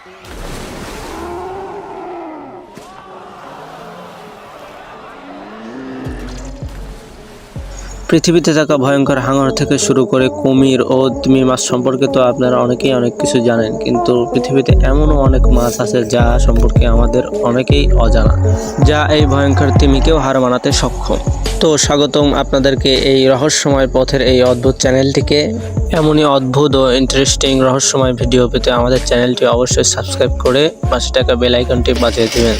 পৃথিবীতে থাকা ভয়ঙ্কর হাঙর থেকে শুরু করে কুমির ও তিমি মাছ সম্পর্কে তো আপনারা অনেকেই অনেক কিছু জানেন, কিন্তু পৃথিবীতে এমনও অনেক মাছ আছে যা সম্পর্কে আমাদের অনেকেই অজানা, যা এই ভয়ঙ্কর তিমিকেও হার মানাতে সক্ষম। তো স্বাগতম আপনাদেরকে এই রহস্যময় পথের এই অদ্ভুত চ্যানেলটিকে। এমনই অদ্ভুত ও ইন্টারেস্টিং রহস্যময় ভিডিও পেতে আমাদের চ্যানেলটি অবশ্যই সাবস্ক্রাইব করে পাশে টাকা বেল আইকনটি বাজিয়ে দেবেন।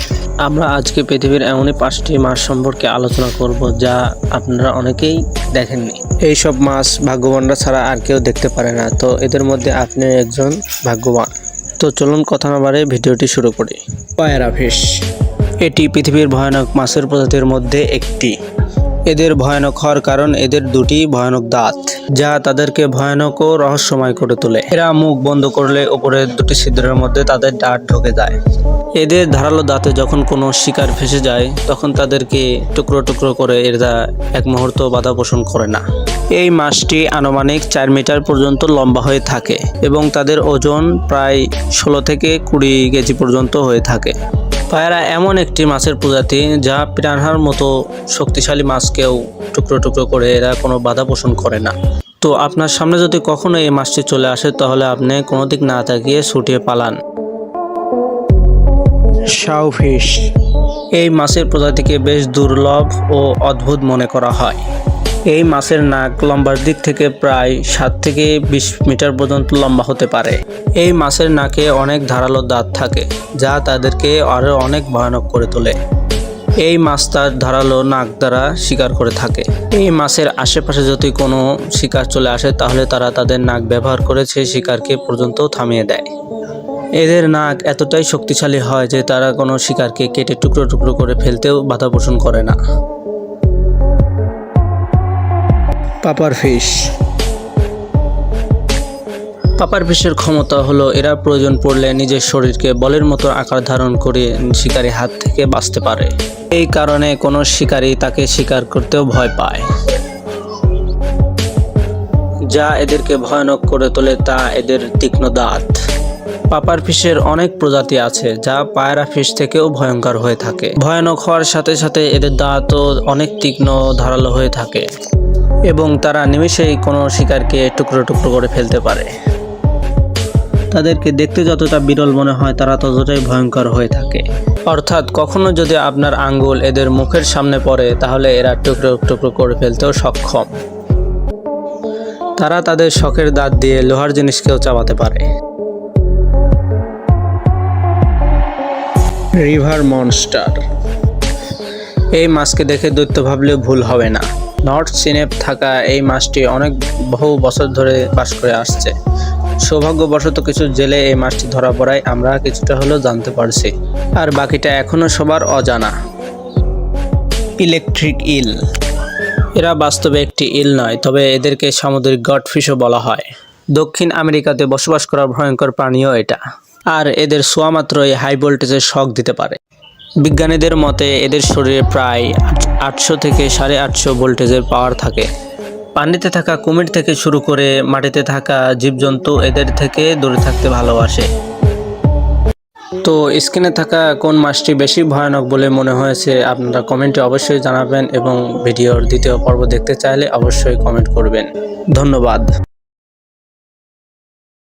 আমরা আজকে পৃথিবীর এমনই পাঁচটি মাছ সম্পর্কে আলোচনা করব যা আপনারা অনেকেই দেখেননি। এই সব মাছ ভাগ্যবানরা ছাড়া আর কেউ দেখতে পারে না তো এদের মধ্যে আপনি একজন ভাগ্যবান। তো চলুন কথা না বাড়ে ভিডিওটি শুরু করি। পায়রা ফিশ এটি পৃথিবীর ভয়ানক মাছের প্রজাতির মধ্যে একটি। এদের ভয়ানক হওয়ার কারণ এদের দুটি ভয়ানক দাঁত, যা তাদেরকে ভয়ানক ও রহস্যময় করে তোলে। এরা মুখ বন্ধ করলে উপরের দুটি ছিদ্রের মধ্যে তাদের দাঁত ঢোকে যায়। এদের ধারালো দাঁতে যখন কোনো শিকার ফেসে যায়, তখন তাদেরকে টুকরো টুকরো করে এরা এক মুহূর্ত বাধা পোষণ করে না। এই মাছটি আনুমানিক চার মিটার পর্যন্ত লম্বা হয়ে থাকে এবং তাদের ওজন প্রায় ষোলো থেকে কুড়ি কেজি পর্যন্ত হয়ে থাকে। পায়রা এমন একটি মাছের প্রজাতি যা পিরানহার মতো শক্তিশালী মাছকেও টুকরো টুকরো করে এরা কোনো বাধা পোষণ করে না। তো আপনার সামনে যদি কখনো এই মাছটি চলে আসে তাহলে আপনি কোনো দিক না তাকিয়ে ছুটিয়ে পালান। এই মাছের প্রজাতিকে বেশ দুর্লভ ও অদ্ভুত মনে করা হয়। এই মাছের নাক লম্বার দিক থেকে প্রায় সাত থেকে বিশ মিটার পর্যন্ত লম্বা হতে পারে। এই মাছের নাকে অনেক ধারালো দাঁত থাকে, যা তাদেরকে আরও অনেক ভয়ানক করে তোলে। এই মাছ তার ধারালো নাক দ্বারা শিকার করে থাকে। এই মাছের আশেপাশে যদি কোনো শিকার চলে আসে, তাহলে তারা তাদের নাক ব্যবহার করে সেই শিকারকে পর্যন্ত থামিয়ে দেয়। এদের নাক এতটাই শক্তিশালী হয় যে তারা কোনো শিকারকে কেটে টুকরো টুকরো করে ফেলতেও বাধা পোষণ করে না। পাপার ফিশ। পাপার ফিশের ক্ষমতা হলো, এরা প্রয়োজন পড়লে নিজের শরীরকে বলের মতো আকার ধারণ করে শিকারী হাত থেকে বাঁচতে পারে। এই কারণে কোনো শিকারী তাকে শিকার করতেও ভয় পায়। যা এদেরকে ভয়ানক করে তোলে, তা এদের তীক্ষ্ণ দাঁত। পাপার ফিশের অনেক প্রজাতি আছে, যা পায়রা ফিশ থেকেও ভয়ঙ্কর হয়ে থাকে। ভয়ানক হওয়ার সাথে সাথে এদের দাঁতও অনেক তীক্ষ্ণ ধারালো হয়ে থাকে। এবং তারা নিমেষেই কোনো শিকারকে টুকরো টুকরো করে ফেলতে পারে। তাদেরকে দেখতে যতটা বিরল মনে হয়, তারা ততটাই ভয়ঙ্কর হয়ে থাকে। অর্থাৎ কখনো যদি আপনার আঙ্গুল এদের মুখের সামনে পড়ে, তাহলে এরা টুকরো টুকরো করে ফেলতেও সক্ষম। তারা তাদের শখের দাঁত দিয়ে লোহার জিনিসকেও চাবাতে পারে। River monster. এই মাছকে দেখে দৈত্য ভাবলেও ভুল হবে না। নর্থ সিনেপ থাকা এই মাছটি অনেক বহু বছর ধরে বাস করে আসছে। সৌভাগ্যবশত কিছু জেলে এই মাছটি ধরা পড়ায় আমরা কিছুটা হলেও জানতে পারছি। আর বাকিটা এখনও সবার অজানা। Electric eel. এরা বাস্তবে একটি ইল নয়, তবে এদেরকে সামুদ্রিক গডফিশও বলা হয়। দক্ষিণ আমেরিকাতে বসবাস করা ভয়ঙ্কর প্রাণীও এটা। আর এদের ছোঁয়া মাত্রই হাই ভোল্টেজের শখ দিতে পারে। বিজ্ঞানীদের মতে, এদের শরীরে প্রায় আটশো থেকে সাড়ে আটশো ভোল্টেজের পাওয়ার থাকে। পানিতে থাকা কুমির থেকে শুরু করে মাটিতে থাকা জীবজন্তু এদের থেকে দূরে থাকতে ভালোবাসে। তো স্ক্রিনে থাকা কোন মাছটি বেশি ভয়ানক বলে মনে হয়েছে, আপনারা কমেন্টে অবশ্যই জানাবেন এবং ভিডিওর দ্বিতীয় পর্ব দেখতে চাইলে অবশ্যই কমেন্ট করবেন। ধন্যবাদ।